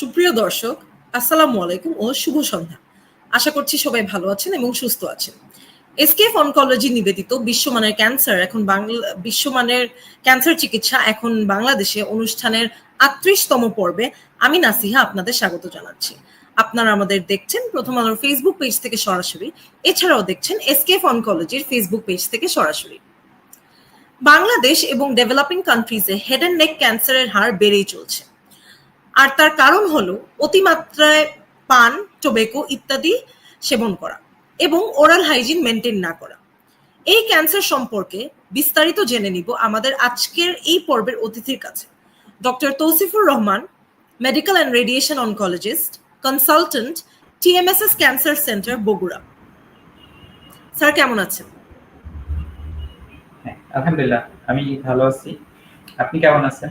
সুপ্রিয় দর্শক, আসসালামু আলাইকুম ও শুভ সন্ধ্যা। আশা করছি সবাই ভালো আছেন এবং সুস্থ আছেন। এসকেএফ অনকোলজি নিবেদিত বিশ্বমানের ক্যান্সার, এখন বাংলা বিশ্বমানের ক্যান্সার চিকিৎসা এখন বাংলাদেশে অনুষ্ঠানের আটত্রিশতম পর্বে আমি নাসিহা আপনাদের স্বাগত জানাচ্ছি। আপনারা আমাদের দেখছেন, প্রথম আলোর ফেসবুক পেজ থেকে সরাসরি, এছাড়াও দেখছেন এসকেএফ অনকোলজির ফেসবুক পেজ থেকে সরাসরি। বাংলাদেশ এবং ডেভেলপিং কান্ট্রিজে হেড অ্যান্ড নেক ক্যান্সারের হার বেড়েই চলছে। আর তার কারণ হলো অতিমাত্রায় পান টোবেকো ইত্যাদি সেবন করা এবং ওরাল হাইজিন মেনটেন না করা। এই ক্যান্সার সম্পর্কে বিস্তারিত জেনে নিব আমাদের আজকের এই পর্বের অতিথির কাছে। Doctor Tousifur Rahman medical and radiation oncologist consultant TMSS cancer centre Bogura. Sir কেমন আছেন? হ্যাঁ আলহামদুলিল্লাহ আমি ভালো আছি। আপনি কেমন আছেন?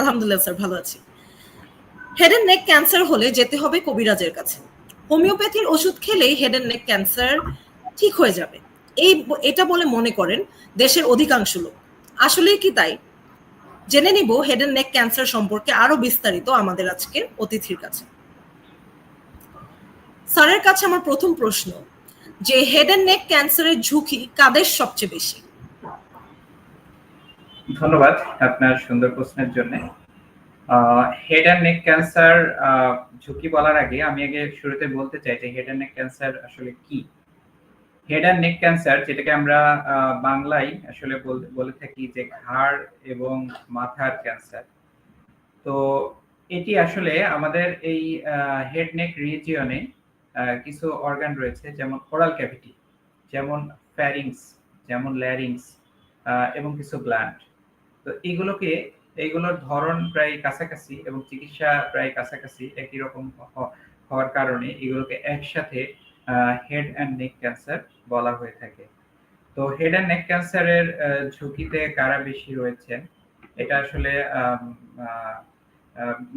আলহামদুলিল্লাহ স্যার ভালো আছি। হেড এন্ড নেক ক্যান্সার হলে যেতে হবে কবিরাজের কাছে। হোমিওপ্যাথির ওষুধ খেলেই হেড এন্ড নেক ক্যান্সার ঠিক হয়ে যাবে। এই এটা বলে মনে করেন দেশের অধিকাংশ লোক। আসলেই কি তাই? জেনে নিব হেড এন্ড নেক ক্যান্সার সম্পর্কে আরও বিস্তারিত আমাদের আজকের অতিথির কাছে। স্যারের কাছে আমার প্রথম প্রশ্ন, যে হেড এন্ড নেক ক্যান্সারের ঝুঁকি কাদের সবচেয়ে বেশি? ধন্যবাদ আপনার সুন্দর প্রশ্নের জন্য। হেড অ্যান্ড নেক ক্যান্সার ঝুঁকি বলার আগে আমি আগে শুরুতে বলতে চাই যে হেড অ্যান্ড নেক ক্যান্সার আসলে কি? হেড অ্যান্ড নেক ক্যান্সার যেটাকে আমরা বাংলায় আসলে বলে থাকি যে ঘাড় এবং মাথার ক্যান্সার তো এটি আসলে আমাদের এই হেড নেক রিজিয়নে কিছু অর্গান রয়েছে যেমন ওরাল ক্যাভিটি যেমন ফ্যারিংস যেমন ল্যারিংস এবং কিছু গ্ল্যান্ড তো এইগুলোকে এইগুলোর ধরন প্রায় কাছাকাছি এবং চিকিৎসা প্রায় কাছাকাছি একই রকম হওয়ার কারণে এগুলোকে একসাথে হেড অ্যান্ড নেক ক্যান্সার বলা হয়ে থাকে। তো হেড অ্যান্ড নেক ক্যান্সারের ঝুঁকিতে কারা বেশি রয়েছেন? এটা আসলে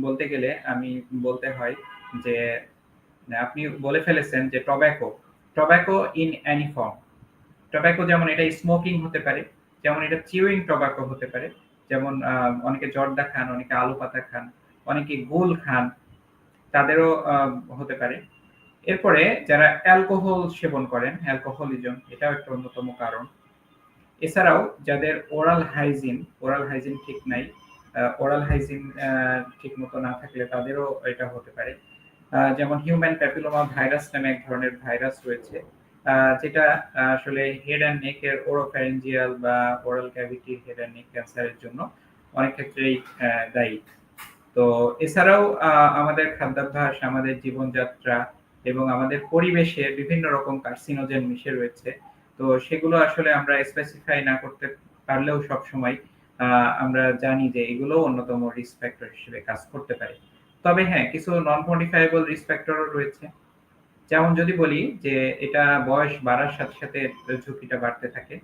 বলতে গেলে আমি বলতে হয় যে, আপনি বলে ফেলেছেন যে tobacco tobacco in any form tobacco যেমন এটা স্মোকিং হতে পারে, যেমন এটা চিউইং টব্যাকো হতে পারে। যেমন অনেকে জর্দা খান, অনেকে আলু পাতা খান, অনেকে গোল খান, তাদেরও হতে পারে। এরপরে যারা অ্যালকোহল সেবন করেন, অ্যালকোহলিজম, এটাও একটা অন্যতম কারণ। এছাড়াও যাদের ওরাল হাইজিন ওরাল হাইজিন ঠিক নাই ওরাল হাইজিন ঠিক মতো না থাকলে তাদেরও এটা হতে পারে। যেমন হিউম্যান প্যাপিলোমা ভাইরাস নামে এক ধরনের ভাইরাস রয়েছে যেটা আসলে হেড অ্যান্ড নেকের ওরোফ্যারেঞ্জিয়াল বা oral cavity head and neck ক্যান্সারের জন্য অনেক ক্ষেত্রেই দায়ী। তো এছাড়াও আমাদের খাদ্যাভ্যাস, আমাদের জীবনযাত্রা এবং আমাদের পরিবেশে বিভিন্ন রকম কার্সিনোজেন মিশে রয়েছে। তো সেগুলো আসলে আমরা স্পেসিফাই না করতে পারলেও সব সময় আমরা জানি যে এগুলো অন্যতম রিস্ক ফ্যাক্টর হিসেবে কাজ করতে পারে। তবে হ্যাঁ কিছু নন মডিফাইবল রিস্ক ফ্যাক্টরও রয়েছে। যেমন যদি বলি যে এটা বয়স বাড়ার সাথে সাথে ঝুঁকিটা বাড়তে থাকে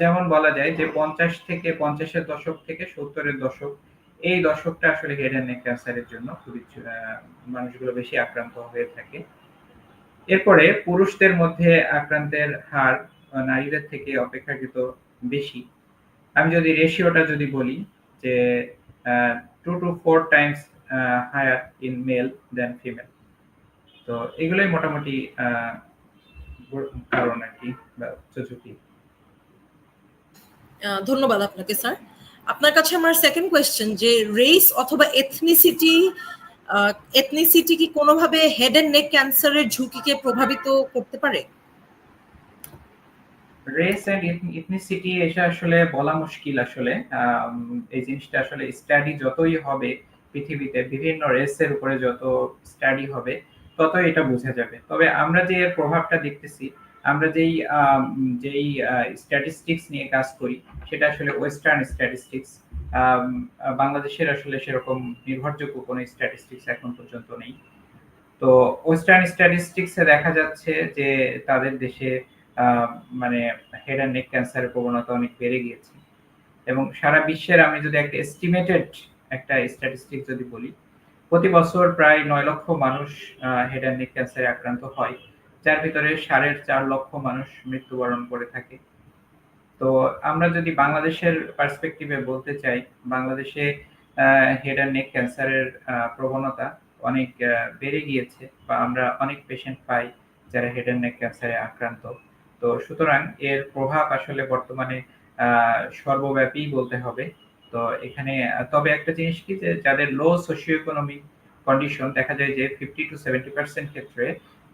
যেমন বলা যায় যে পঞ্চাশ থেকে পঞ্চাশের দশক থেকে সত্তরের দশক, এই দশকটা আসলে হেড অ্যান্ড নেক ক্যান্সারের জন্য খুবই মানুষগুলো বেশি আক্রান্ত হয়ে থাকে। এরপরে পুরুষদের মধ্যে আক্রান্তের হার নারীদের থেকে অপেক্ষাকৃত বেশি। আমি যদি রেশিওটা যদি বলি যে two to four times higher in male than female তো এগুলোই মোটামুটি কারণ আর কি ঝুঁকি ধন্যবাদ আপনাকে স্যার। আপনার কাছে আমার সেকেন্ড কোয়েশ্চেন যে রেস অথবা এথনিসিটি এথনিসিটি কি কোনোভাবে হেড এন্ড নেক ক্যান্সারের ঝুঁকিকে প্রভাবিত করতে পারে? রেস এন্ড ইথনিসিটি এটা আসলে বলা মুশকিল আসলে। এই জিনিসটা আসলে স্টাডি যতই হবে পৃথিবীতে বিভিন্ন রেসের উপরে যত স্টাডি হবে তত এটা বোঝা যাবে। তবে আমরা যে এর প্রভাবটা দেখতেছি, আমরা যেই যেই স্ট্যাটিস্টিক্স নিয়ে কাজ করি, সেটা আসলে ওয়েস্টার্ন স্ট্যাটিস্টিক্স বাংলাদেশের আসলে সেরকম নির্ভরযোগ্য কোনো স্ট্যাটিস্টিক্স এখন পর্যন্ত নেই। তো ওয়েস্টার্ন স্ট্যাটিস্টিক্সে দেখা যাচ্ছে যে তাদের দেশে মানে হেড অ্যান্ড নেক ক্যান্সারের প্রবণতা অনেক বেড়ে গিয়েছে। এবং সারা বিশ্বের আমি যদি একটা এস্টিমেটেড একটা স্ট্যাটিস্টিক্স যদি বলি প্রতি বছর প্রায় নয় লক্ষ মানুষ হেড অ্যান্ড নেক ক্যান্সারে আক্রান্ত হয়, যার ভিতরে সাড়ে চার লক্ষ মানুষ মৃত্যুবরণ করে থাকে। তো আমরা যদি বাংলাদেশের পার্সপেক্টিভে বলতে চাই, বাংলাদেশে হেড অ্যান্ড নেক ক্যান্সারের প্রবণতা অনেক বেড়ে গিয়েছে বা আমরা অনেক পেশেন্ট পাই যারা হেড অ্যান্ড নেক ক্যান্সারে আক্রান্ত। তো সুতরাং এর প্রভাব আসলে বর্তমানে সর্বব্যাপী বলতে হবে। তো এখানে, তবে একটা জিনিস কি যে যাদের লো সোশিও ইকোনমিক কন্ডিশন দেখা যায় যে ফিফটি টু সেভেন্টি পার্সেন্ট ক্ষেত্রে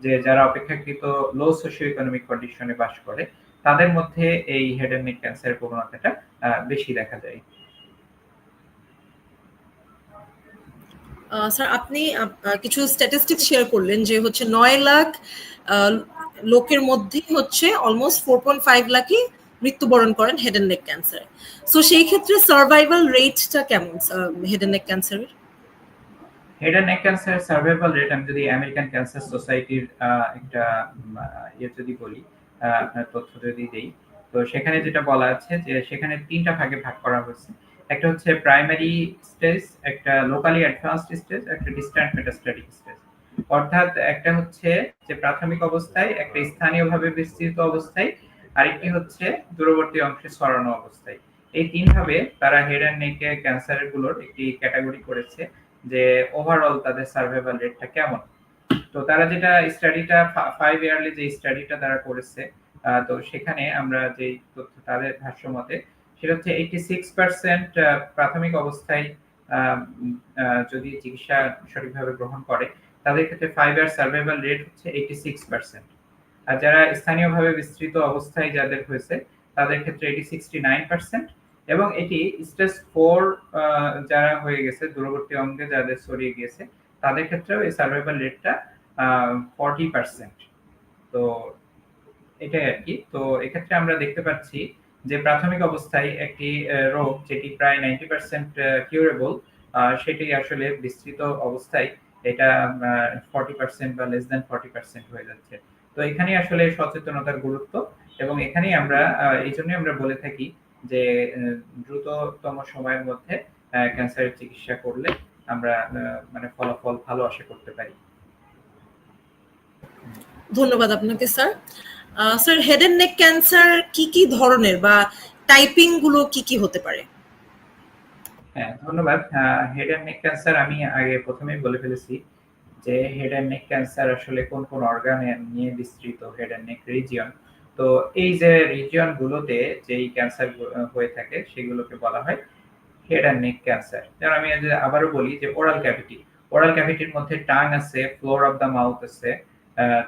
যে যারা অপেক্ষাকৃত লো সোশিও ইকোনমিক কন্ডিশনে বাস করে, তাদের মধ্যে এই হেড অ্যান্ড নেক ক্যান্সারের প্রবণতাটা বেশি দেখা যায়। স্যার, আপনি কিছু স্ট্যাটিস্টিক্স শেয়ার করলেন যে হচ্ছে নয় লাখ লোকের মধ্যে হচ্ছে অলমোস্ট ফোর পয়েন্ট ফাইভ লাখই মৃত্যুবরণ করেন head and neck cancer so সেই ক্ষেত্রে সার্ভাইভাল রেটটা কেমন হেড অ্যান্ড নেক ক্যান্সারের head and neck cancer survival rate আমি যদি আমেরিকান ক্যান্সার সোসাইটির একটা ইয়ে যদি বলি আপনার তথ্য যদি দেই, তো সেখানে যেটা বলা আছে যে সেখানে তিনটা ভাগে ভাগ করা হয়েছে। একটা হচ্ছে প্রাইমারি স্টেজ একটা লোকালি অ্যাডভান্সড স্টেজ একটা ডিস্ট্যান্ট মেটাস্ট্যাটিক স্টেজ অর্থাৎ একটা হচ্ছে যে প্রাথমিক অবস্থায়, একটা স্থানীয়ভাবে বিস্তৃত অবস্থায় আরেকটি হচ্ছে দূরবর্তী অংশে ছড়ানো অবস্থায়। এই তিন ভাবে তারা হেড অ্যান্ড নেক ক্যান্সারেরগুলোর একটি ক্যাটাগরি করেছে যে ওভারঅল তাদের সার্ভাইভাল রেটটা কেমন। তো তারা যেটা স্টাডিটা ফাইভ ইয়ারলি যে স্টাডিটা তারা করেছে তো সেখানে আমরা যে তথ্য তাদের ভাষ্য মতে সেটা হচ্ছে এইটি সিক্স পার্সেন্ট প্রাথমিক অবস্থায় যদি চিকিৎসা সঠিকভাবে গ্রহণ করে, তাদের ক্ষেত্রে ফাইভ ইয়ার সার্ভাইভাল রেট হচ্ছে এইটি সিক্স পার্সেন্ট আর যারা স্থানীয়ভাবে বিস্তৃত অবস্থায় যাদের হয়েছে তাদের ক্ষেত্রে এটি সিক্সটি নাইন পার্সেন্ট এবং এটি স্টেজ ফোর যারা হয়ে গেছে, দূরবর্তী অঙ্গে যাদের ছড়িয়ে গিয়েছে, তাদের ক্ষেত্রেও এই সার্ভাইভাল রেটটা ফর্টি পার্সেন্ট তো এটাই আর কি। তো এক্ষেত্রে আমরা দেখতে পাচ্ছি যে প্রাথমিক অবস্থায় একটি রোগ যেটি প্রায় নাইনটি পার্সেন্ট কিউরেবল সেটি আসলে বিস্তৃত অবস্থায় এটা ফর্টি পার্সেন্ট বা লেস দেন ফর্টি পার্সেন্ট হয়ে যাচ্ছে। তো এখানেই আসলে সচেতনতার গুরুত্ব এবং এখানেই আমরা এই জন্যই আমরা বলে থাকি যে দ্রুততম সময়ের মধ্যে ক্যান্সারের চিকিৎসা করলে আমরা মানে ফলাফল ভালো আশা করতে পারি। ধন্যবাদ আপনাকে sir. Sir head and neck cancer কি কি ধরনের বা টাইপিংগুলো কি কি হতে পারে? হ্যাঁ ধন্যবাদ। হেড অ্যান্ড নেক ক্যান্সার আমি আগে প্রথমেই বলে ফেলেছি যে হেড অ্যান্ড নেক ক্যান্সার আসলে কোন কোন অর্গানে নিয়ে বিস্তৃত হেড অ্যান্ড নেক রিজিয়ন তো এই যে রিজিয়ন গুলোতে যেই ক্যান্সার হয়ে থাকে সেগুলোকে বলা হয় হেড অ্যান্ড নেক ক্যান্সার যেমন আমি আবারও বলি যে ওরাল ক্যাভিটি ওরাল ক্যাভিটির মধ্যে টাং আছে ফ্লোর অফ দ্য মাউথ আছে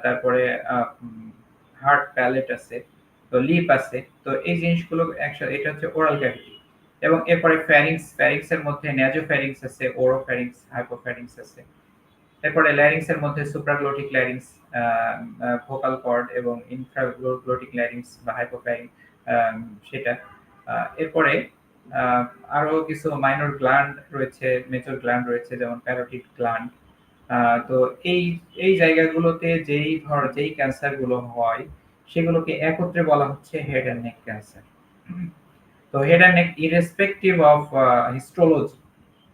তারপরে হার্ট প্যালেট আছে, তো লিপ আছে, তো এই জিনিসগুলো একসাথে এটা হচ্ছে ওরাল ক্যাভিটি এবং এরপরে ফ্যারিংস ফ্যারিংস এর মধ্যে ন্যাজো ফ্যারিংস আছে ওরো ফ্যারিংস হাইপোফ্যারিংস আছে। এরপরে ল্যারিংস এর মধ্যে সুপ্রাগ্লোটিক ল্যারিংস ভোকাল কর্ড এবং ইনফ্রাগ্লোটিক ল্যারিংস বা হাইপোফ্যারিং সেটা। এরপরে আরও কিছু মাইনর গ্ল্যান্ড রয়েছে মেজর গ্ল্যান্ড রয়েছে, যেমন প্যারোটিড গ্ল্যান্ড তো এই এই জায়গাগুলোতে যেই ধর, যেই ক্যান্সারগুলো হয়, সেগুলোকে একত্রে বলা হচ্ছে হেড অ্যান্ড নেক ক্যান্সার তো head and neck irrespective of histology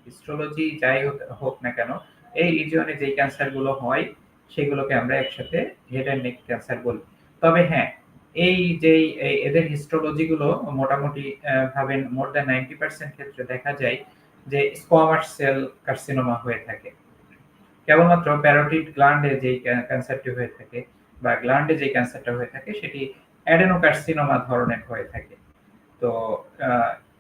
histology যাই হোক না কেন এই রিজিয়নে ক্যান্সারগুলো হয়, সেগুলোকে আমরা একসাথে হেড অ্যান্ড নেক ক্যান্সার বলি। তবে হ্যাঁ এই এই- এদের হিস্টোলজি গুলো মোটামুটি ভাবেন মোর দ্যান নাইনটি পার্সেন্ট ক্ষেত্রে দেখা যায় যে স্কোয়ামাস সেল কার্সিনোমা হয়ে থাকে। কেবলমাত্র প্যারোটিড গ্ল্যান্ডে যেই ক্যান্সারটি হয়ে থাকে বা গ্ল্যান্ডে যে ক্যান্সারটা হয়ে থাকে, সেটি অ্যাডেনোকার্সিনোমা ধরনের হয়ে থাকে। তো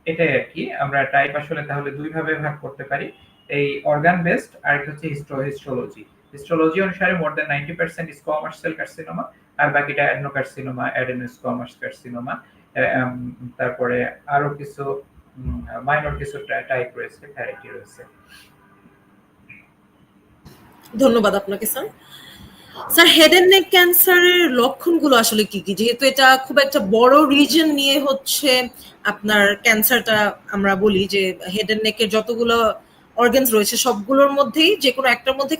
এটাই আর কি। আমরা টাইপ আসলে তাহলে দুই ভাবে ভাগ করতে পারি। এই অর্গান বেসড আর একটা হচ্ছে হিস্টোলজি হিস্টোলজি অনুসারে more than ninety percent squamous cell carcinoma আর বাকিটা অ্যাডেনোকার্সিনোমা অ্যাডেনোস্কোয়ামাস কার্সিনোমা তারপরে আরও কিছু মাইনর কিছু টাইপ রয়েছে ভ্যারাইটি রয়েছে। ধন্যবাদ আপনাকে, sir. Sir head and neck ক্যান্সারের লক্ষণগুলো আসলে কি কি? যেহেতু এটা খুব একটা বড় রিজন নিয়ে হচ্ছে আপনার ক্যান্সারটা আমরা বলি যে হেড এন্ড নেকের যতগুলো অর্গানস রয়েছে, সবগুলোর মধ্যেই যে কোনো একটার মধ্যে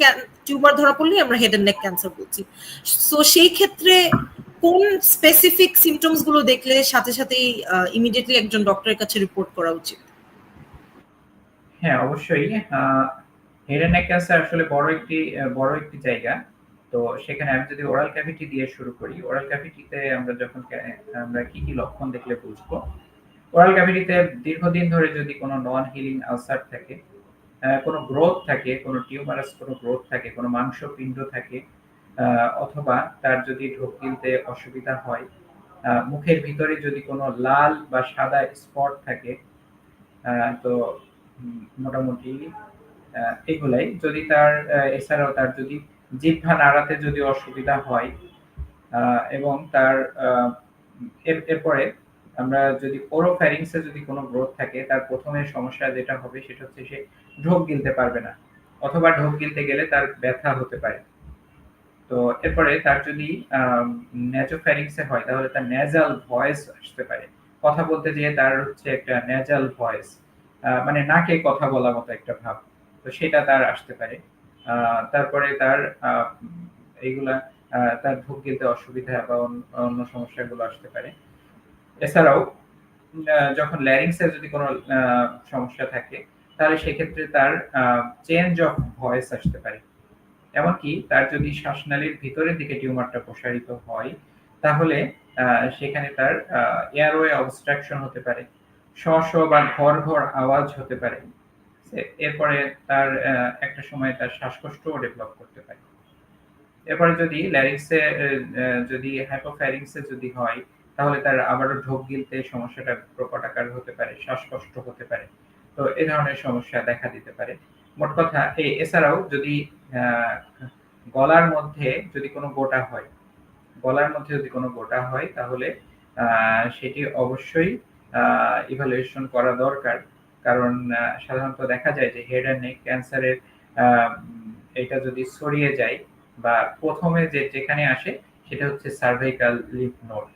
টিউমার ধরা পড়লেই আমরা হেড এন্ড নেক ক্যান্সার বলছি। সো সেই ক্ষেত্রে কোন স্পেসিফিক সিমটমসগুলো দেখলে সাথে সাথেই ইমিডিয়েটলি একজন ডক্টরের কাছে রিপোর্ট করা উচিত? হ্যাঁ অবশ্যই। হেড অ্যান্ড নেক ক্যান্সার আসলে বড় একটি বড় একটি জায়গা। তো সেখানে আমি যদি ওরাল ক্যাভিটি দিয়ে শুরু করি ওরাল ক্যাভিটিতে আমরা যখন আমরা কি কি লক্ষণ দেখলে বুঝব? ওরাল ক্যাভিটিতে দীর্ঘদিন ধরে যদি কোনো নন হিলিং আলসার থাকে কোনো গ্রোথ থাকে, কোনো টিউমারাস, কোনো গ্রোথ থাকে, কোনো মাংসপিণ্ড থাকে অথবা তার যদি ঢোক গিলতে অসুবিধা হয় মুখের ভিতরে যদি কোনো লাল বা সাদা স্পট থাকে তো মোটামুটি এগুলাই। যদি তার এছাড়াও তার যদি জিহ্বা নাড়াতে যদি অসুবিধা হয় এবং তার এরপরে আমরা যদি ওরোফ্যারিংসে যদি কোনো গ্রোথ থাকে, তার প্রথমে সমস্যা যেটা হবে সেটা হচ্ছে সে ঢোক গিলতে পারবে না, অথবা ঢোক গিলতে গেলে তার ব্যথা হতে পারে। তো এরপরে তার যদি ন্যাচোফ্যারিংসে হয়, তাহলে তার ন্যাজাল ভয়েস আসতে পারে। কথা বলতে গিয়ে তার হচ্ছে একটা ন্যাজাল ভয়েস মানে নাকে কথা বলার মতো একটা ভাব, তো সেটা তার আসতে পারে। তারপরে তার এইগুলা তার ঢোক গিলতে অসুবিধা বা অন্য সমস্যাগুলো আসতে পারে। এছাড়াও যখন ল্যারিংসের যদি কোনো সমস্যা থাকে, তাহলে সেক্ষেত্রে তার চেঞ্জ অফ ভয়েস আসতে পারে। এমনকি তার যদি শ্বাসনালীর ভিতরের দিকে টিউমারটা প্রসারিত হয়, তাহলে সেখানে তার এয়ারওয়ে অবস্ট্রাকশন হতে পারে শ শ বা ঘর ঘর আওয়াজ হতে পারে। এরপরে তার একটা সময় তার শ্বাসকষ্টও ডেভেলপ করতে পারে। এরপরে যদি ল্যারিক্সে যদি হাইপোফ্যারিংসে যদি হয় তাহলে তার আবারও ঢোক গিলতে সমস্যাটা প্রকট আকার হতে পারে, শ্বাসকষ্ট হতে পারে। তো এই ধরনের সমস্যা দেখা দিতে পারে। মোট কথা এ- এছাড়াও যদি গলার মধ্যে যদি কোনো গোটা হয়, গলার মধ্যে যদি কোনো গোটা হয়, তাহলে সেটি অবশ্যই ইভালুয়েশন করা দরকার। কারণ সাধারণত দেখা যায় যে হেড অ্যান্ড নেক ক্যান্সারের এটা যদি ছড়িয়ে যায় বা প্রথমে যে যেখানে আসে, সেটা হচ্ছে সার্ভাইকাল লিফ নোড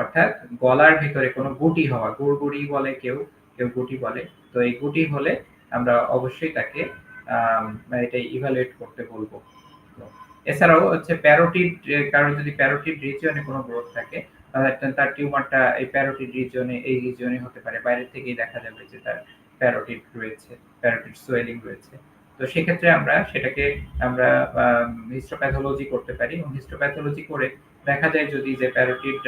অর্থাৎ গলার ভিতরে কোনো গুটি হওয়া, গুড়গুড়ি বলে কেউ কেউ গুটি বলে। তো এই গুটি হলে আমরা অবশ্যই তাকে এটা ইভালুয়েট করতে বলব। এছাড়াও হচ্ছে প্যারোটিড কারও যদি প্যারোটিড রিজিয়নে কোনো গ্রোথ থাকে তার টিউমারটা এই প্যারোটিড রিজিয়নে এই রিজিয়নে হতে পারে। বাইরে থেকেই দেখা যাবে যে তার প্যারোটিড রয়েছে, প্যারোটিড সোয়েলিং রয়েছে। তো সেক্ষেত্রে আমরা সেটাকে, আমরা হিস্টোপ্যাথোলজি করতে পারি। হিস্টোপ্যাথোলজি করে দেখা যায় যদি যে প্যারোটিড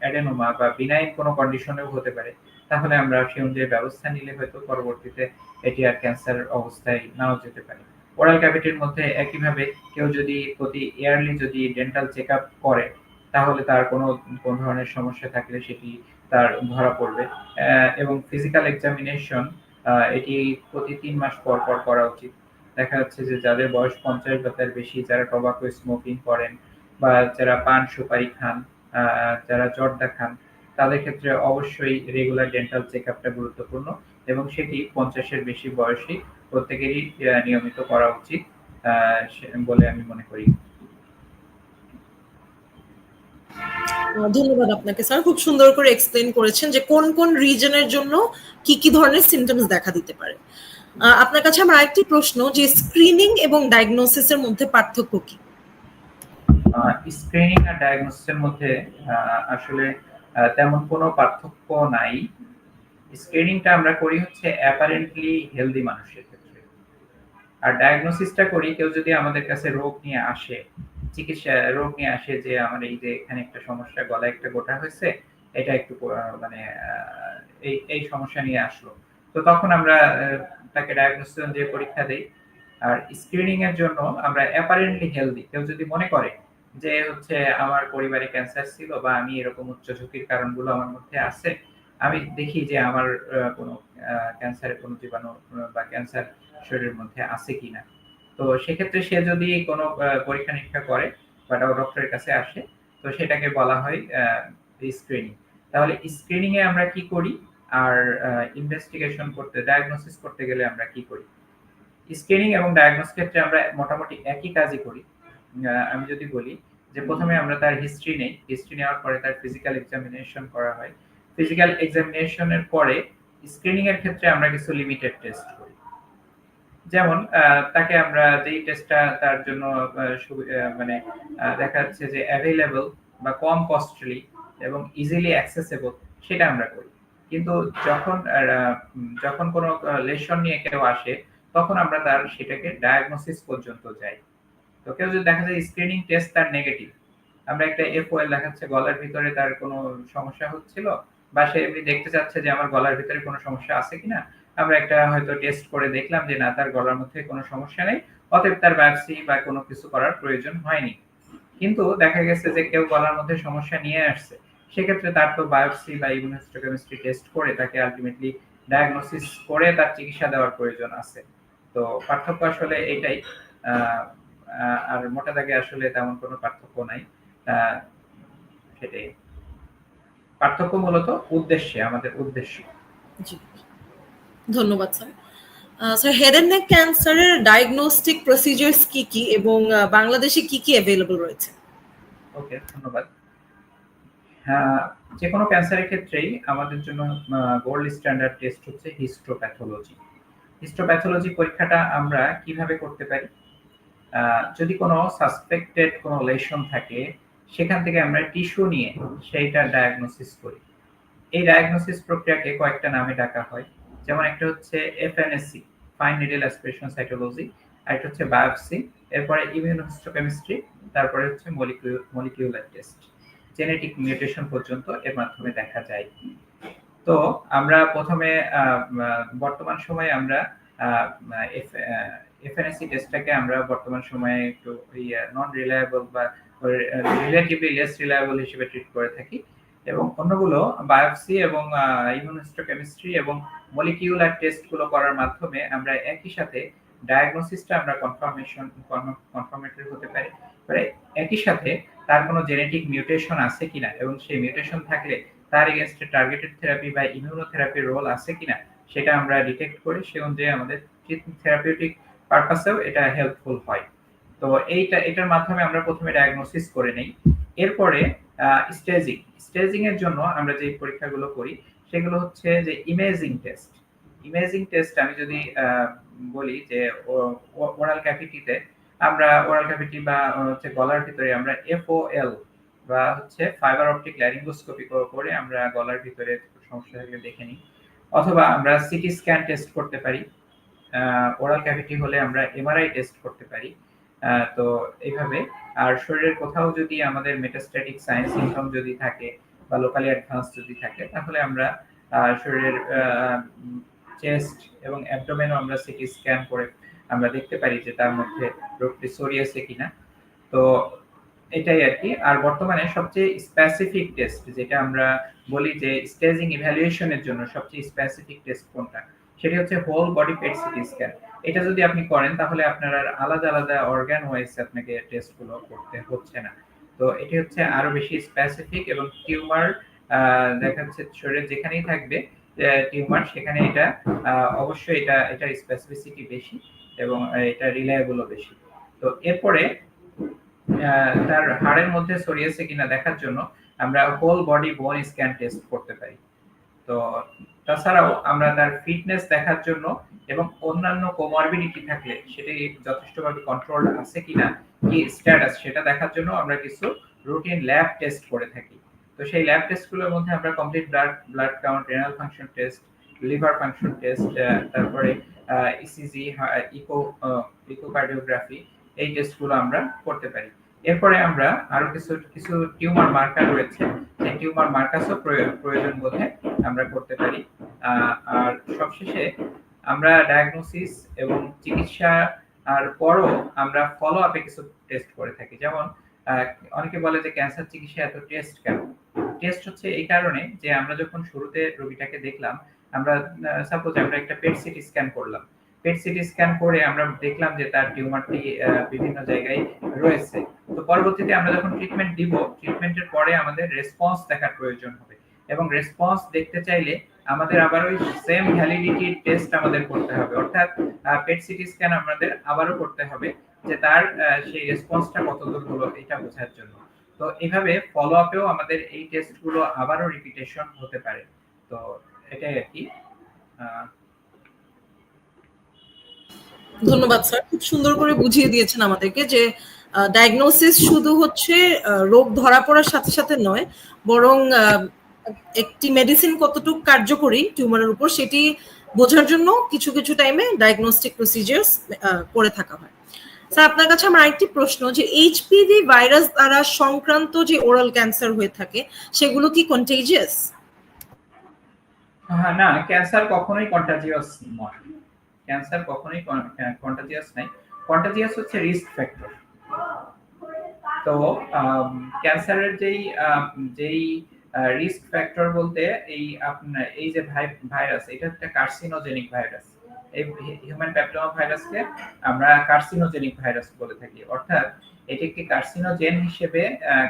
অ্যাডেনোমা বা বিনাইন কোনো কন্ডিশনেও হতে পারে, তাহলে আমরা সেই অনুযায়ী ব্যবস্থা নিলে হয়তো পরবর্তীতে এটি আর ক্যান্সার অবস্থায় নাও যেতে পারে। ওরাল ক্যাভিটির মধ্যে একইভাবে কেউ যদি প্রতি ইয়ারলি যদি ডেন্টাল চেক করে, তাহলে তার কোনো, কোন ধরনের সমস্যা থাকলে সেটি তার ধরা পড়বে। এবং ফিজিক্যাল এক্সামিনেশন এটি প্রতি তিন মাস পর পর করা উচিত। দেখা যাচ্ছে যে যাদের বয়স পঞ্চাশ বা তার বেশি, যারা টবাকো স্মোকিং করেন বা যারা পান সুপারি খান যারা জর্দা দেখান, তাদের ক্ষেত্রে অবশ্যই রেগুলার ডেন্টাল চেক আপটা গুরুত্বপূর্ণ এবং সেটি পঞ্চাশের বেশি বয়সী প্রত্যেকেরই নিয়মিত করা উচিত বলে আমি মনে করি। ধন্যবাদ আপনাকে, স্যার। খুব সুন্দর করে এক্সপ্লেন করেছেন যে কোন কোন রিজনের জন্য কি কি ধরনের সিমটমস দেখা দিতে পারে। আপনার কাছে আমার আরেকটি প্রশ্ন যে স্ক্রিনিং এবং ডায়াগনোসিসের মধ্যে পার্থক্য কি? স্ক্রিনিং আর ডায়াগনোসিসের মধ্যে আসলে তেমন কোনো পার্থক্য নাই। স্ক্রিনিংটা আমরা করি হচ্ছে অ্যাপারেন্টলি হেলদি মানুষের ক্ষেত্রে। আর ডায়াগনোসিসটা করি, কেউ যদি আমাদের কাছে রোগ নিয়ে আসে, চিকিৎসা, রোগ নিয়ে আসে যে আমার এই যে এখানে একটা সমস্যা, গলায় একটা গোটা হয়েছে, এটা একটু মানে এই এই সমস্যা নিয়ে আসলো। তো তখন আমরা তাকে ডায়াগনোসিস অনুযায়ী পরীক্ষা দেই। আর স্ক্রিনিং এর জন্য আমরা অ্যাপারেন্টলি হেলদি কেউ যদি মনে করে যে হচ্ছে আমার পরিবারে ক্যান্সার ছিল বা আমি এরকম উচ্চ ঝুঁকির কারণগুলো আমার মধ্যে আছে, আমি দেখি যে আমার কোনো ক্যান্সারের কোনো জীবাণু বা ক্যান্সার শরীরের মধ্যে আছে কিনা। তো সেক্ষেত্রে সে যদি কোনো পরীক্ষা নিরীক্ষা করে বা ডক্টরের কাছে আসে, তো সেটাকে বলা হয় স্ক্রিনিং তাহলে স্ক্রিনিং এ আমরা কি করি? আর ইনভেস্টিগেশন করতে ডায়াগনোসিস করতে গেলে আমরা কি করি? স্ক্রিনিং এবং ডায়াগনোস ক্ষেত্রে আমরা মোটামুটি একই কাজই করি। আমি যদি বলি যে প্রথমে আমরা তার হিস্ট্রি নেই। হিস্ট্রি নেওয়ার পরে তার ফিজিক্যাল এক্সামিনেশন করা হয়। ফিজিক্যাল এক্সামিনেশনের পরে স্ক্রিনিং এর ক্ষেত্রে আমরা কিছু লিমিটেড টেস্ট করি। যেমন তাকে আমরা যেই টেস্টটা তার জন্য মানে দেখা যাচ্ছে যে অ্যাভেলেবল বা কম কস্টলি এবং ইজিলি অ্যাক্সেসেবল সেটা আমরা করি। কিন্তু যখন যখন কোনো লেশন নিয়ে কেউ আসে তখন আমরা তার সেটাকে ডায়াগনোসিস পর্যন্ত যাই। তো কেউ যদি দেখা যায় স্ক্রিনিং টেস্ট তার নেগেটিভ আমরা একটা এফওএল দেখাচ্ছে, গলার ভিতরে তার কোনো সমস্যা হচ্ছিল, বা সে এমনি দেখতে চাচ্ছে যে আমার গলার ভিতরে কোনো সমস্যা আছে কিনা, আমরা একটা হয়তো টেস্ট করে দেখলাম যে না, তার গলার মধ্যে কোনো সমস্যা নেই, অতএব তার বায়োপসি বা কোনো কিছু করার প্রয়োজন হয়নি। কিন্তু দেখা গেছে যে কেউ গলার মধ্যে সমস্যা নিয়ে আসছে, সেক্ষেত্রে তার তো বায়োপসি বা ইমিউনোহিস্টোকেমিস্ট্রি টেস্ট করে তাকে আলটিমেটলি ডায়াগনোসিস করে তার চিকিৎসা দেওয়ার প্রয়োজন আছে। তো পার্থক্য আসলে এটাই আর মোটা দাগে আসলে তেমন কোনো পার্থক্য নাই। সেটাই। পার্থক্য মূলত উদ্দেশ্যে আমাদের উদ্দেশ্য। ধন্যবাদ sir. Sir head and neck ক্যান্সারের ডায়াগনস্টিক প্রসিজার্স কি কি এবং বাংলাদেশে কি কি অ্যাভেলেবল রয়েছে? ওকে ধন্যবাদ। যে কোনো ক্যান্সারের ক্ষেত্রেই আমাদের জন্য গোল্ড স্ট্যান্ডার্ড টেস্ট হচ্ছে হিস্টোপ্যাথোলজি হিস্টোপ্যাথোলজি পরীক্ষাটা আমরা কীভাবে করতে পারি? যদি কোনো সাসপেক্টেড কোনো লেশন থাকে, সেখান থেকে আমরা টিস্যু নিয়ে সেইটা ডায়াগনোসিস করি। এই ডায়াগনোসিস প্রক্রিয়াকে কয়েকটা নামে ডাকা হয়। যেমন একটা হচ্ছে FNSC fine needle aspiration cytology আর একটা হচ্ছে বায়োপসি এরপরে ইমিউনোহিস্টোকেমিস্ট্রি তারপরে হচ্ছে মলিকিউলার টেস্ট জেনেটিক মিউটেশন পর্যন্ত এর মাধ্যমে দেখা যায়। তো আমরা প্রথমে বর্তমান সময়ে আমরা এফএনএসসি টেস্টটাকে আমরা বর্তমান সময়ে একটু নন রিলায়েবল বা রিলেটিভলি লেস রিলায়েবল হিসেবে ট্রিট করে থাকি। এবং অন্যগুলো বায়োপসি এবং ইমিউনোহিস্টোকেমিস্ট্রি এবং মলিকিউলার টেস্টগুলো করার মাধ্যমে আমরা একই সাথে ডায়াগনোসিসটা আমরা কনফার্মেশন কনফার্মেটরি হতে পারি। একই সাথে তার কোনো জেনেটিক মিউটেশন আছে কিনা এবং সেই মিউটেশন থাকলে তার এগেনস্টে টার্গেটেড থেরাপি বা ইমিউনোথেরাপির রোল আছে কিনা, সেটা আমরা ডিটেক্ট করি, সে অনুযায়ী আমাদের থেরাপিউটিক পারপাসেও এটা হেল্পফুল হয়। তো এইটা, এটার মাধ্যমে আমরা প্রথমে ডায়াগনোসিস করে নেই। এরপরে স্টেজিং স্টেজিং এর জন্য আমরা যে পরীক্ষাগুলো করি, সেগুলো হচ্ছে যে ইমেজিং টেস্ট ইমেজিং টেস্ট আমি যদি বলি যে ওরাল ক্যাভিটিতে আমরা ওরাল ক্যাভিটি বা হচ্ছে গলার ভিতরে আমরা এফওএল বা হচ্ছে ফাইবার অপটিক ল্যারিঙ্গোস্কোপি করে আমরা গলার ভিতরে সমস্যা থাকলে দেখে নিই। অথবা আমরা সিটি স্ক্যান টেস্ট করতে পারি। ওরাল ক্যাভিটি হলে আমরা এমআরআই টেস্ট করতে পারি। তো এইভাবে আর শরীরের কোথাও যদি আমাদের মেটাস্ট্যাটিক সায়েন্স সিমটম যদি থাকে বা লোকালি অ্যাডভান্স যদি থাকে, তাহলে আমরা শরীরের চেস্ট এবং অ্যাবডোমেনও আমরা সিটি স্ক্যান করে আমরা দেখতে পারি যে তার মধ্যে রোগটি ছড়িয়েছে কিনা। তো এটাই আর কি। আর বর্তমানে সবচেয়ে স্পেসিফিক টেস্ট যেটা আমরা বলি যে স্টেজিং ইভ্যালুয়েশনের জন্য সবচেয়ে স্পেসিফিক টেস্ট কোনটা, সেটি হচ্ছে whole body PET CT scan এটা যদি আপনি করেন, তাহলে আপনার আর আলাদা আলাদা অর্গান ওয়াইজ আপনাকে টেস্টগুলো করতে হচ্ছে না। তো এটি হচ্ছে আরও বেশি স্পেসিফিক এবং টিউমার দেখা যাচ্ছে শরীরে যেখানেই থাকবে টিউমার সেখানে এটা অবশ্যই এটা এটার স্পেসিফিসিটি বেশি এবং এটা রিলায়েবলও বেশি। তো এরপরে তার হাড়ের মধ্যে ছড়িয়েছে কিনা দেখার জন্য আমরা whole body bone scan test করতে পারি। তো তাছাড়াও আমরা তার ফিটনেস দেখার জন্য এবং অন্যান্য কোমরবিডিটি থাকলে সেটি যথেষ্টভাবে কন্ট্রোল আছে কিনা, কি স্ট্যাটাস সেটা দেখার জন্য আমরা কিছু রুটিন ল্যাব টেস্ট করে থাকি। তো সেই ল্যাব টেস্টগুলোর মধ্যে আমরা complete blood blood count renal function test liver function test তারপরে ইসিজি ইকো ইকোকার্ডিওগ্রাফি এই টেস্টগুলো আমরা করতে পারি। এরপরে আমরা আরও কিছু কিছু টিউমার মার্কার রয়েছে। সেই টিউমার মার্কাসও প্রয়োজন বোধে আমরা করতে পারি। আর সবশেষে আমরা ডায়াগনোসিস এবং চিকিৎসা আর পরও আমরা ফলো আপে কিছু টেস্ট করে থাকি। যেমন অনেকে বলে যে ক্যান্সার চিকিৎসা এত টেস্ট কেন? টেস্ট হচ্ছে এই কারণে যে আমরা যখন শুরুতে রোগীটাকে দেখলাম, আমরা সাপোজ আমরা একটা পেট সিটি স্ক্যান করলাম। পেট সিটি স্ক্যান করে আমরা দেখলাম যে তার টিউমারটি বিভিন্ন জায়গায় রয়েছে। তো পরবর্তীতে আমরা যখন ট্রিটমেন্ট দিব ট্রিটমেন্টের পরে আমাদের রেসপন্স দেখার প্রয়োজন হবে। এবং রেসপন্স দেখতে চাইলে আমাদের আবার ওই সেম ভ্যালিডিটি টেস্ট আমাদের করতে হবে। অর্থাৎ পেট সিটি স্ক্যান আমাদের আবারও করতে হবে যে তার সেই রেসপন্সটা কতদূর হলো, এটা বোঝার জন্য। তো এইভাবে ফলো আপেও আমাদের এই টেস্টগুলো আবারও রিপিটেশন হতে পারে। তো এটাই আর কি। ধন্যবাদ, স্যার। খুব সুন্দর করে বুঝিয়ে দিয়েছেন আমাদেরকে যে ডায়াগনোসিস শুধু হচ্ছে রোগ ধরা পড়ার সাথে সাথে নয়, বরং একটি মেডিসিন কতটুকু কার্যকরী টিউমারের উপর সেটি বোঝার জন্য কিছু কিছু টাইমে ডায়াগনস্টিক প্রসিজার্স করে থাকা হয়। স্যার, আপনার কাছে আমার আরেকটি প্রশ্ন যে এইচপিভি ভাইরাস দ্বারা সংক্রান্ত যে ওরাল ক্যান্সার হয়ে থাকে, সেগুলো কি কন্টেজিয়াস হ্যাঁ না ক্যান্সার কখনোই কন্টাজিয়াস নয়। ক্যান্সার কখনোই কন্টাজিয়াস নাই। কন্টাজিয়াস হচ্ছে রিস্ক ফ্যাক্টর তো ক্যান্সারের যেই যেই রিস্ক ফ্যাক্টর বলতে এই আপনার, এই যে ভাইরাস, এটা একটা কার্সিনোজেনিক ভাইরাস এই হিউম্যান প্যাপিলোমা ভাইরাসকে আমরা কার্সিনোজেনিক ভাইরাস বলে থাকি। অর্থাৎ, এটি একটি কার্সিনোজেন হিসেবে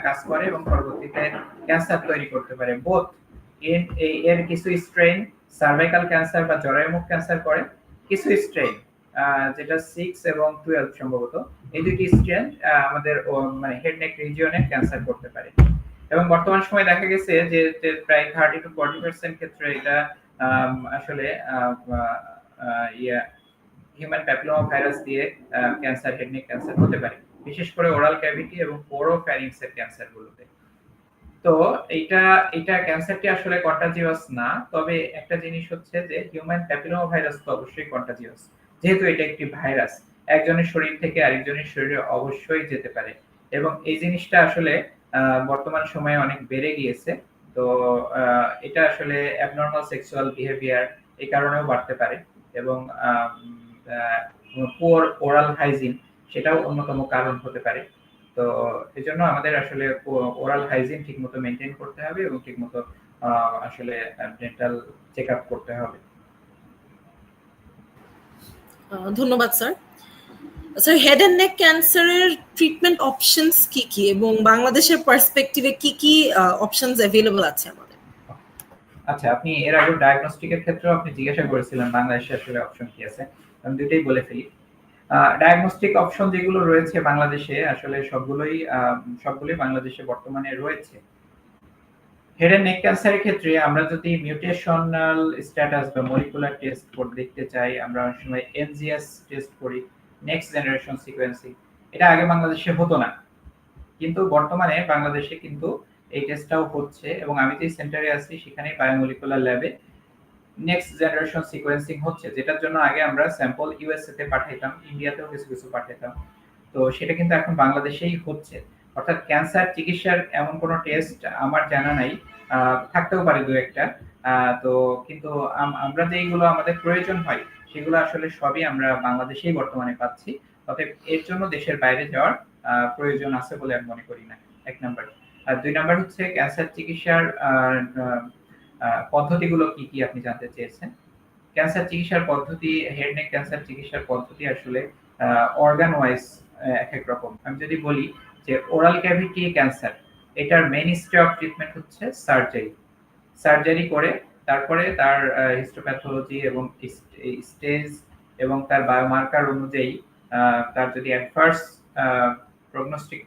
কাজ করে এবং পরবর্তীতে ক্যান্সার তৈরি করতে পারে। বোথ এর কিছু স্ট্রেন সার্ভাইকাল ক্যান্সার বা জরায়ুমুখ ক্যান্সার করে। কিছু স্ট্রেন যেটা সিক্স এবং টুয়েলভ সম্ভবত। এই দুটি স্ট্রেন আমাদের মানে হেড নেক রিজিয়নে ক্যান্সার করতে পারে। এবং বর্তমান সময়ে দেখা গেছে যে প্রায় থার্টি টু ফর্টি পার্সেন্ট ক্ষেত্রে এটা আসলে ইয়া হিউম্যান প্যাপিলোমা ভাইরাস দিয়ে ক্যান্সার হেড নেক ক্যান্সার হতে পারে। বিশেষ করে ওরাল ক্যাভিটি এবং পোরো ফ্যারিংস এর ক্যান্সার গুলোতে। তো এটা এটা ক্যান্সারটি আসলে কন্টাজিয়াস না। তবে একটা জিনিস হচ্ছে যে হিউম্যান প্যাপিলোমা ভাইরাস তো অবশ্যই কন্টাজিয়াস যেহেতু এটা একটি ভাইরাস একজনের শরীর থেকে আরেকজনের শরীরে অবশ্যই যেতে পারে। এবং এই জিনিসটা আসলে বর্তমান সময়ে অনেক বেড়ে গিয়েছে। তো এটা আসলে অ্যাবনর্মাল সেক্সুয়াল বিহেভিয়ার এই কারণেও বাড়তে পারে। এবং পুয়ার ওরাল হাইজিন সেটাও অন্যতম কারণ হতে পারে। তো এই জন্য আমাদের আসলে ওরাল হাইজিন ঠিকমতো মেনটেন করতে হবে এবং ঠিকমতো আসলে ডেন্টাল চেক আপ করতে হবে। ধন্যবাদ sir. Sir head and neck ক্যান্সারের ট্রিটমেন্ট অপশনস কি কি? এবং বাংলাদেশের পার্সপেক্টিভে কি কি অপশনস অ্যাভেলেবল আছে আমাদের? আচ্ছা আপনি এর আগে ডায়াগনস্টিকের ক্ষেত্রেও আপনি জিজ্ঞাসা করেছিলেন বাংলাদেশে আসলে অপশন কি আছে। আমি দুইটাই বলে ফেলি। ডায়াগনস্টিক অপশন যেগুলো রয়েছে বাংলাদেশে, আসলে সবগুলোই সবগুলোই বাংলাদেশে বর্তমানে রয়েছে। হেড এন্ড নেক ক্যান্সারের ক্ষেত্রে আমরা যদি মিউটেশনাল স্ট্যাটাস বা মলিকুলার টেস্ট করে দেখতে চাই, আমরা অনেক সময় এনজিএস টেস্ট করি নেক্সট জেনারেশন সিকোয়েন্সিং এটা আগে বাংলাদেশে হতো না। কিন্তু বর্তমানে বাংলাদেশে কিন্তু এই টেস্টটাও হচ্ছে এবং আমি যে সেন্টারে আছি সেখানে বায়োমলিকুলার ল্যাবে নেক্সট জেনারেশন সিকোয়েন্সিং হচ্ছে, যেটার জন্য আগে আমরা স্যাম্পল ইউএসএ তে পাঠাইতাম ইন্ডিয়াতেও কিছু কিছু পাঠাইতাম। তো সেটা কিন্তু এখন বাংলাদেশেই হচ্ছে। অর্থাৎ ক্যান্সার চিকিৎসার এমন কোনো টেস্ট আমার জানা নাই। থাকতেও পারে দু একটা। তো কিন্তু আমরা যেইগুলো আমাদের প্রয়োজন হয়, সেগুলো আসলে সবই আমরা বাংলাদেশেই বর্তমানে পাচ্ছি। তবে এর জন্য দেশের বাইরে যাওয়ার প্রয়োজন আছে বলে আমি মনে করি না। এক নাম্বার আর দুই নাম্বার হচ্ছে ক্যান্সার চিকিৎসার পদ্ধতিগুলো কি কি আপনি জানতে চেয়েছেন? ক্যান্সার চিকিৎসার পদ্ধতি হেড নেক ক্যান্সার চিকিৎসার পদ্ধতি আসলে অর্গান ওয়াইজ এক এক রকম। আমি যদি বলি যে ওরাল ক্যাভিটি ক্যান্সার এটার মেইন স্টে অফ ট্রিটমেন্ট হচ্ছে সার্জারি সার্জারি করে তারপরে তার হিস্টোপ্যাথোলজি এবং স্টেজ এবং তার বায়োমার্কার অনুযায়ী তার যদি অ্যাডভার্স প্রগনোস্টিক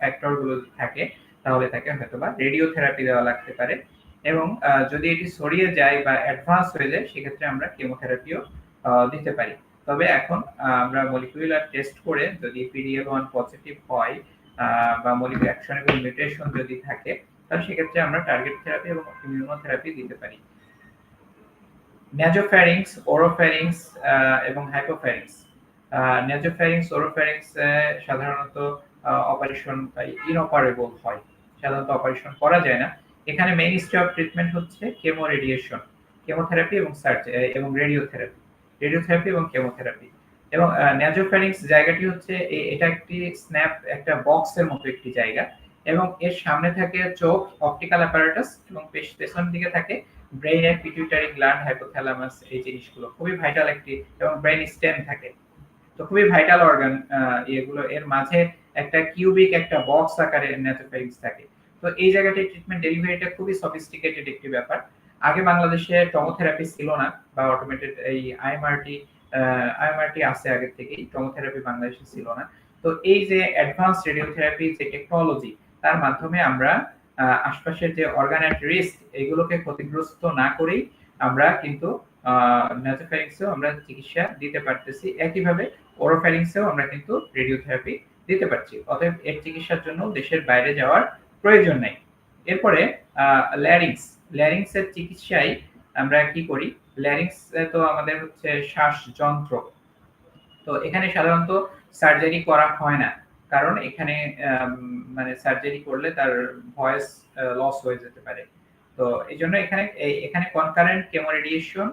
ফ্যাক্টরগুলো থাকে, তাহলে তাকে হয়তোবা রেডিওথেরাপি দেওয়া লাগতে পারে। এবং যদি এটি ছড়িয়ে যায় বা অ্যাডভান্স হয়ে যায়, সেক্ষেত্রে আমরা কেমোথেরাপিও দিতে পারি। তবে এখন আমরা মলিকুলার টেস্ট করে যদি পিডিএল ওয়ান পজিটিভ হয় বা মলিকুলার অ্যাকশনেবল মিউটেশন যদি থাকে, তাহলে সেক্ষেত্রে আমরা টার্গেট থেরাপি এবং ইমিউনোথেরাপি দিতে পারি। ন্যাজোফ্যারিংস ওরোফ্যারিংস এবং হাইপোফ্যারিংস ন্যাজোফ্যারিংস ওরোফ্যারিংস সাধারণত অপারেশন ইনঅপারেবল হয়। সাধারণত অপারেশন করা যায় না। এখানে মেইন স্টে অফ ট্রিটমেন্ট হচ্ছে কেমো রেডিয়েশন কেমোথেরাপি এবং এবং রেডিওথেরাপি রেডিওথেরাপি এবং কেমোথেরাপি এবং ন্যাজোফ্যারিংস জায়গাটি হচ্ছে এটা একটি স্ন্যাপ একটা বক্সের মতো একটি জায়গা। এবং এর সামনে থাকে চোখ অপটিক্যাল অ্যাপারেটাস এবং পেছন দিকে থাকে ব্রেইনের পিটুইটারি গ্ল্যান্ড হাইপোথ্যালামাস এই জিনিসগুলো। খুবই ভাইটাল একটি, এবং ব্রেইন স্টেম থাকে। তো খুবই ভাইটাল অর্গান এগুলো। এর মাঝে একটা কিউবিক একটা বক্স আকারে ন্যাজোফ্যারিংস থাকে। তো এই জায়গাটায় ট্রিটমেন্ট ডেলিভারিটা খুবই সফিস্টিকেটেড একটি ব্যাপার। আগে বাংলাদেশে টমোথেরাপি ছিল না, বা অটোমেটেড এই আইএমআরটি আইএমআরটি আছে আগে থেকেই টমোথেরাপি বাংলাদেশে ছিল না। তো এই যে অ্যাডভান্স রেডিওথেরাপি যে টেকনোলজি তার মাধ্যমে আমরা আশপাশের যে অর্গান অ্যাট রিস্ক এগুলোকে ক্ষতিগ্রস্ত না করেই আমরা কিন্তু ন্যাজোফ্যারিংসেও আমরা চিকিৎসা দিতে পারতেছি। একইভাবে ওরোফ্যারিংসেও আমরা কিন্তু রেডিওথেরাপি দিতে পারছি। অতএব এর চিকিৎসার জন্য দেশের বাইরে যাওয়ার প্রয়োজন নেই। এরপরে ল্যারিংস ল্যারিংস এর চিকিৎসায় আমরা কি করি? ল্যারিংস তো আমাদের হচ্ছে শ্বাস যন্ত্র তো এখানে সাধারণত সার্জারি করা হয় না। কারণ এখানে মানে সার্জারি করলে তার ভয়েস লস হয়ে যেতে পারে। তো এই জন্য এখানে এখানে কনকারেন্ট কেমো রেডিয়েশন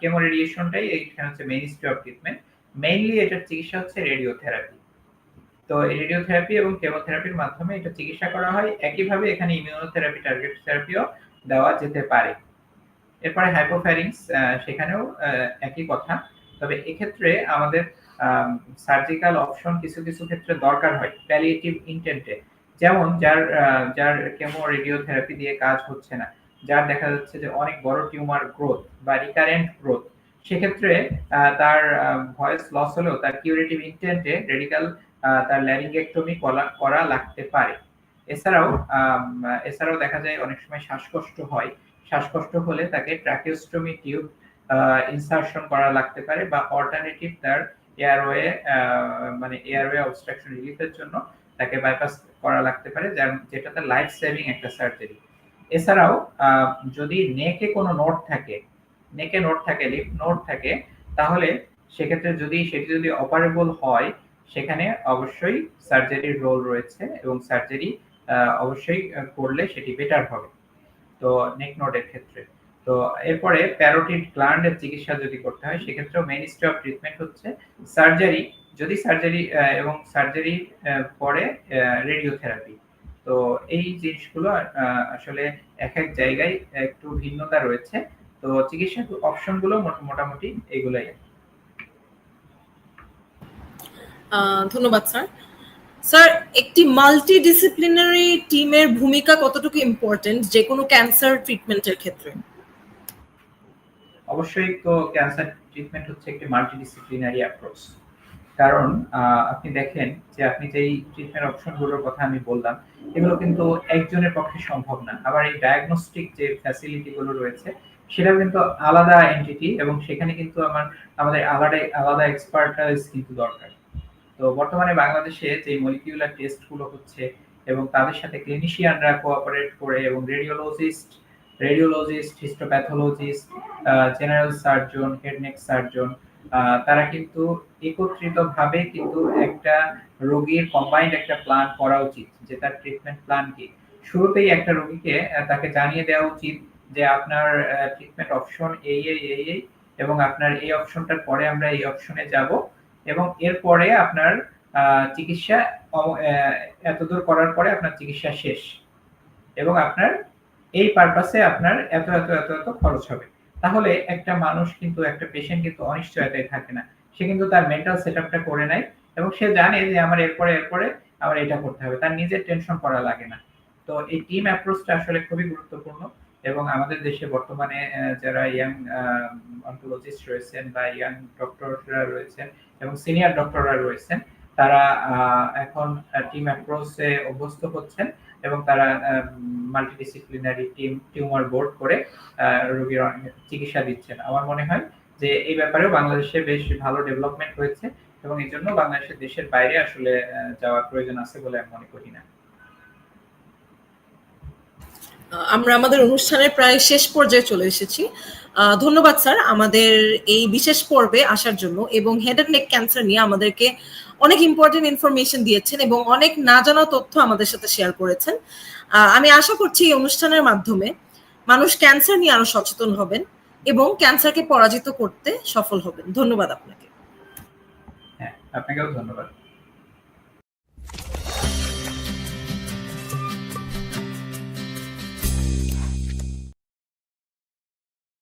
কেমো রেডিয়েশনটাই এখানে হচ্ছে মেইনস্টে অফ ট্রিটমেন্ট মেইনলি এটার চিকিৎসা হচ্ছে রেডিওথেরাপি তো রেডিওথেরাপি এবং কেমোথেরাপির মাধ্যমে এটা চিকিৎসা করা হয়। একইভাবে এখানে ইমিউনোথেরাপি টার্গেট থেরাপিও দেওয়া যেতে পারে। এরপরে হাইপোফ্যারিংস সেখানেও একই কথা। তবে এক্ষেত্রে আমাদের সার্জিক্যাল অপশন কিছু কিছু ক্ষেত্রে দরকার হয় প্যালিয়েটিভ ইন্টেন্টে যেমন যার যার কেমো রেডিওথেরাপি দিয়ে কাজ হচ্ছে না। যার দেখা যাচ্ছে যে অনেক বড় টিউমার গ্রোথ বা রিকারেন্ট গ্রোথ সেক্ষেত্রে তার ভয়েস লস হলেও তার কিউরেটিভ ইন্টেন্টে রেডিক্যাল তার ল্যারিঙ্গেক্টমি করা লাগতে পারে। এছাড়াও এছাড়াও দেখা যায় অনেক সময় শ্বাসকষ্ট হয়। শ্বাসকষ্ট হলে তাকে ট্র্যাকিওস্টমি টিউব ইনসার্শন করা লাগতে পারে বা অল্টারনেটিভ তার এয়ারওয়ে মানে এয়ারওয়ে অবস্ট্রাকশন রিলিফের জন্য তাকে বাইপাস করা লাগতে পারে যেটা তার লাইফ সেভিং একটা সার্জারি এছাড়াও যদি নেকে কোনো নোট থাকে, নেকে নোট থাকে লিফ নোট থাকে, তাহলে সেক্ষেত্রে যদি সেটি যদি অপারেবল হয় সেখানে অবশ্যই সার্জারির রোল রয়েছে এবং সার্জারি অবশ্যই করলে সেটি বেটার হবে। তো নেক নোটের ক্ষেত্রে। তো এরপরে প্যারোটিড গ্ল্যান্ডের চিকিৎসা যদি করতে হয়, সেক্ষেত্রেও মেইনস্টে অফ ট্রিটমেন্ট হচ্ছে সার্জারি যদি সার্জারি এবং সার্জারি পরে রেডিওথেরাপি তো এই জিনিসগুলো আসলে এক এক জায়গায় একটু ভিন্নতা রয়েছে। তো চিকিৎসা অপশনগুলো মোট- মোটামুটি এগুলাই। ধন্যবাদ স্যার স্যার একটি মাল্টি ডিসিপ্লিনারি টিমের ভূমিকা কতটুকু ইম্পর্টেন্ট যে কোনো ক্যান্সার ট্রিটমেন্টের ক্ষেত্রে। অবশ্যই তো ক্যান্সার ট্রিটমেন্ট হচ্ছে একটি মাল্টিডিসিপ্লিনারি অ্যাপ্রোচ কারণ আপনি দেখেন যে আপনি যেই ট্রিটমেন্ট অপশনগুলোর কথা আমি বললাম, এগুলো কিন্তু একজনের পক্ষে সম্ভব না। আবার এই ডায়াগনস্টিক যে ফ্যাসিলিটিগুলো রয়েছে, সেটাও কিন্তু আলাদা এন্টিটি এবং সেখানে কিন্তু আমার, আমাদের আলাদা আলাদা এক্সপার্টাইজ কিন্তু দরকার। তো বর্তমানে বাংলাদেশে যে মলিকিউলার টেস্টগুলো হচ্ছে এবং তাদের সাথে ক্লিনিশিয়ানরা কোঅপারেট করে এবং radiologist radiologist histopathologist general surgeon head neck surgeon তারা কিন্তু একত্রিতভাবে কিন্তু একটা রোগীর কম্বাইন্ড একটা প্ল্যান করা উচিত, যে তার ট্রিটমেন্ট প্ল্যান কি। শুরুতেই একটা রোগীকে তাকে জানিয়ে দেওয়া উচিত যে আপনার ট্রিটমেন্ট অপশন এই এই এই এই এবং আপনার এই অপশনটার পরে আমরা এই অপশনে যাব। এবং এরপরে আপনার চিকিৎসা এতদূর করার পরে আপনার চিকিৎসা শেষ। এবং আপনার এই পারপাসে আপনার এত এত এত এত খরচ হবে। তাহলে একটা মানুষ কিন্তু, একটা পেশেন্ট কিন্তু অনিশ্চয়তায় থাকে না। সে কিন্তু তার মেন্টাল সেট আপটা করে নেয় এবং সে জানে যে আমার এরপরে এরপরে আমার এটা করতে হবে। তার নিজের টেনশন করা লাগে না। তো এই টিম অ্যাপ্রোচটা আসলে খুবই গুরুত্বপূর্ণ। এবং আমাদের দেশে বর্তমানে যারা ইয়াং অনকোলজিস্ট রয়েছেন বা ইয়াং ডক্টররা রয়েছেন এবং সিনিয়র ডক্টররা রয়েছেন, তারা এখন টিম অ্যাপ্রোচে অভ্যস্ত হচ্ছেন এবং তারা মাল্টিডিসিপ্লিনারি টিম টিউমার বোর্ড করে রোগীর চিকিৎসা দিচ্ছেন। আমার মনে হয় যে এই ব্যাপারেও বাংলাদেশে বেশ ভালো ডেভেলপমেন্ট হয়েছে এবং এই জন্য বাংলাদেশের দেশের বাইরে আসলে যাওয়ার প্রয়োজন আছে বলে আমি মনে করি না। আমরা আমাদের অনুষ্ঠানের প্রায় শেষ পর্যায়ে চলে এসেছি। ধন্যবাদ স্যার আমাদের এই বিশেষ পর্বে আসার জন্য এবং হেড অ্যান্ড নেক ক্যান্সার নিয়ে আমাদেরকে অনেক ইম্পর্টেন্ট ইনফরমেশন দিয়েছেন এবং অনেক না জানা তথ্য আমাদের সাথে শেয়ার করেছেন। আমি আশা করছি এই অনুষ্ঠানের মাধ্যমে মানুষ ক্যান্সার নিয়ে আরও সচেতন হবেন এবং ক্যান্সারকে পরাজিত করতে সফল হবেন। ধন্যবাদ আপনাকে। হ্যাঁ আপনাকেও ধন্যবাদ।